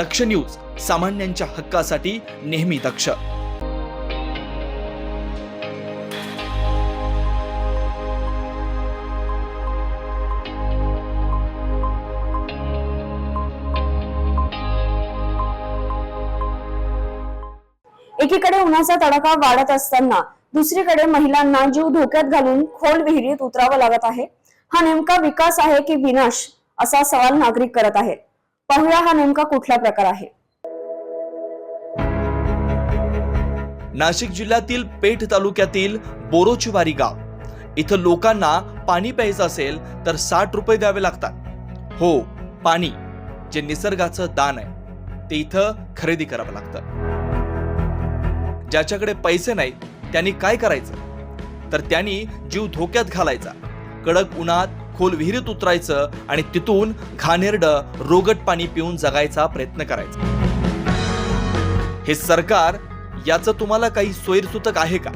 दक्ष news सामान्यांच्या हक्कासाठी नेहमी दक्ष. एकीकडे उन्हाचा तडाखा वाढत असताना दुसरीकडे महिलांना जीव धोक्यात घालून खोल विहिरीत उतरावं लागत आहे. हा नेमका विकास आहे की विनाश असा सवाल नागरिक करत आहेत. पाहूया हा नेमका कुठला प्रकार आहे. नाशिक जिल्ह्यातील पेठ तालुक्यातील बोरोचिवारी गाव. इथं लोकांना पाणी प्यायचं असेल तर साठ रुपये द्यावे लागतात. हो पाणी जे निसर्गाचं दान आहे ते इथं खरेदी करावं लागतं. ज्याच्याकडे पैसे नाहीत त्यांनी काय करायचं? तर त्यांनी जीव धोक्यात घालायचा. कडक उन्हात खोल विहिरीत उतरायचं आणि तिथून घाणेरडं रोगट पाणी पिऊन जगायचा प्रयत्न करायचा. हे सरकार याचं तुम्हाला काही सोयीसूतक आहे का?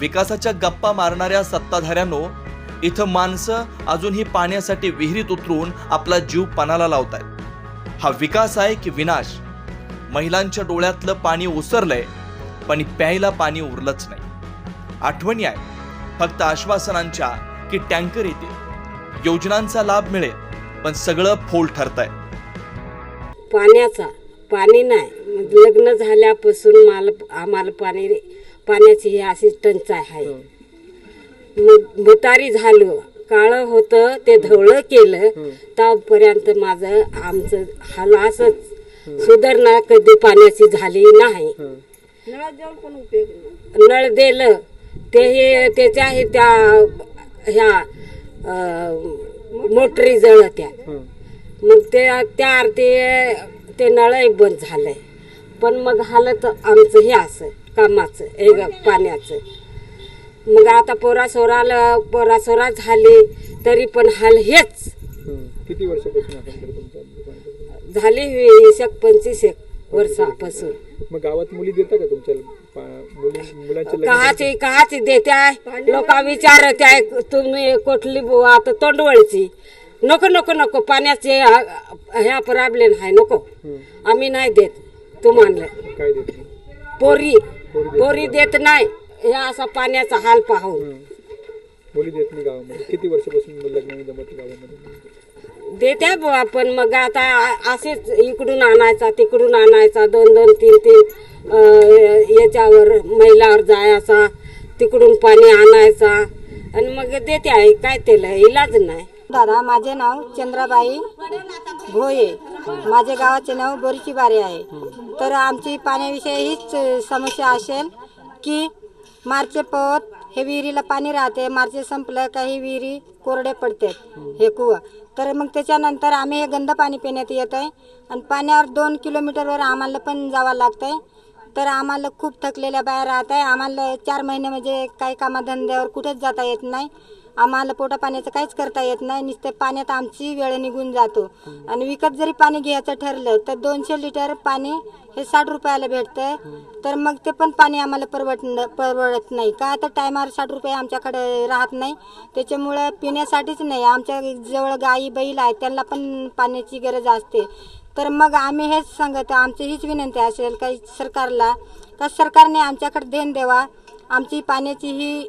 विकासाच्या गप्पा मारणाऱ्या सत्ताधाऱ्यांनो इथं माणसं अजूनही पाण्यासाठी विहिरीत उतरून आपला जीव पणाला लावतायत. हा विकास आहे की विनाश? महिलांच्या डोळ्यातलं पाणी ओसरलंय पण प्यायला पाणी उरलंच नाही. आठवणी आहे फक्त आश्वासनांच्या की टँकर येतील. योजनांचा लाभ मिळेल पण सगळं फोल ठरतंय. पाण्याचा पाणी नाही. लग्न झाल्यापासून मला आम्हाला पाणी पाण्याची ही अशी टंचाई आहे. मुतारी झालो काळं होतं ते धवळं केलं तेव्हापर्यंत माझं आमचं हाल असंच. सुधारणा कधी पाण्याची झाली नाही. नळ दिलं ते हे त्याच्या हे त्या ह्या मोटरी जळत्या. मग ते त्या अर्थी ते नळही बंद झालंय. पण मग हालत आमचं हे असं कामाचं हे पाण्याचं. मग आता पोरा सोराला पोरा सोरा झाली तरी पण हाल हेच. किती वर्षापासून दुकान? झाली वीस एक पंचवीस एक. वर्षापासून मग गावात मुली देता का तुमच्या पा- मुली मुलांचे लग्न कहाची कहाची देत्याय लोक विचारत आहे तुम्ही कुठली बुवा आता तोंडवळची. नको नको नको पाण्याचे हा- ह्या प्रॉब्लेम आहे नको. आम्ही नाही देत तू मानलं. काय देत नाही? पोरी. पोरी देत नाही. हे असा पाण्याचा हाल पाहून. मुली देत नाही गावामध्ये. किती वर्षापासून लग्न जमत देत्या बुवा पण मग आता असेच इकडून आणायचा तिकडून आणायचा दोन दोन तीन तीन याच्यावर महिलावर जायचा तिकडून पाणी आणायचा. आणि मग देते आहे काय त्याला इलाज नाही. दादा माझे नाव चंद्राबाई भोये. माझे गावाचे नाव बोरीची बारे आहे. तर आमची पाण्याविषयी हीच समस्या असेल की मार्चे पत हे विहिरीला पाणी राहते मार्च संपलं काही विहिरी कोरडे पडते हे कुवं. तर मग त्याच्यानंतर आम्ही हे गंद पाणी पिण्यात येत आहे आणि पाण्यावर दोन किलोमीटरवर आम्हाला पण जावं लागतं आहे तर आम्हाला खूप थकलेल्या बाया राहत आहे आम्हाला चार महिने म्हणजे काही कामाधंद्यावर कुठेच जाता येत नाही. आम्हाला पोटा पाण्याचं काहीच करता येत नाही. नुसतं पाण्यात आमची वेळ निघून जातो. आणि विकत जरी पाणी घ्यायचं ठरलं तर दोनशे लिटर पाणी हे साठ रुपयाला भेटतं तर मग ते पण पाणी आम्हाला परवड परवडत नाही. का तर टायमावर साठ रुपये आमच्याकडे राहत नाही. त्याच्यामुळं पिण्यासाठीच नाही. आमच्या जवळ गाई बैल आहेत त्यांना पण पाण्याची गरज असते. तर मग आम्ही हेच सांगत आमची हीच विनंती असेल काही सरकारला. का सरकारने आमच्याकडे देण द्यावा. आमची पाण्याची ही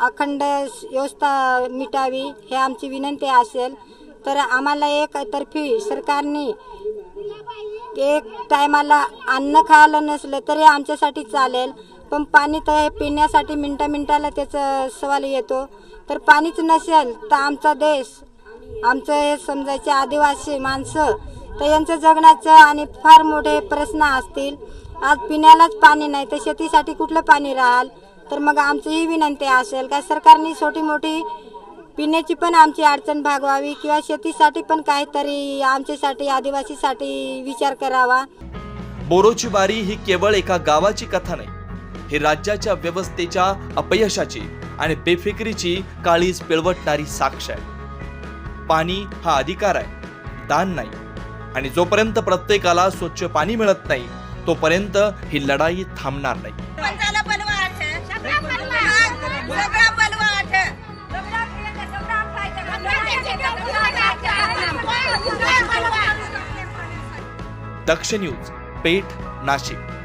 अखंड व्यवस्था मिटावी हे आमची विनंती असेल. तर आम्हाला एक तर्फी सरकारने एक टायमाला अन्न खायला नसलं तरी आमच्यासाठी चालेल. पण पाणी तर हे पिण्यासाठी मिनटा मिनटाला त्याचं सवाल येतो. तर पाणीच नसेल तर आमचा देश आमचं हे समजायचे आदिवासी माणसं तर यांचं जगण्याचं आणि फार मोठे प्रश्न असतील. आज पिण्यालाच पाणी नाही तर शेतीसाठी कुठलं पाणी राहाल? तर मग आमची ही विनंती असेल. का सरकारने छोटी मोठी पिण्याची पण आमची अडचण भागवावी किंवा शेतीसाठी पण काहीतरी आमच्यासाठी आदिवासीसाठी विचार करावा. बोरोची बारी ही केवळ एका गावाची कथा नाही. ही राज्याच्या व्यवस्थेच्या अपयशाची आणि बेफिक्रीची काळीज पिळवटणारी साक्ष आहे. पाणी हा अधिकार आहे दान नाही. आणि जोपर्यंत प्रत्येकाला स्वच्छ पाणी मिळत नाही तोपर्यंत ही लढाई थांबणार नाही. दक्ष न्यूज पेठ नाशिक.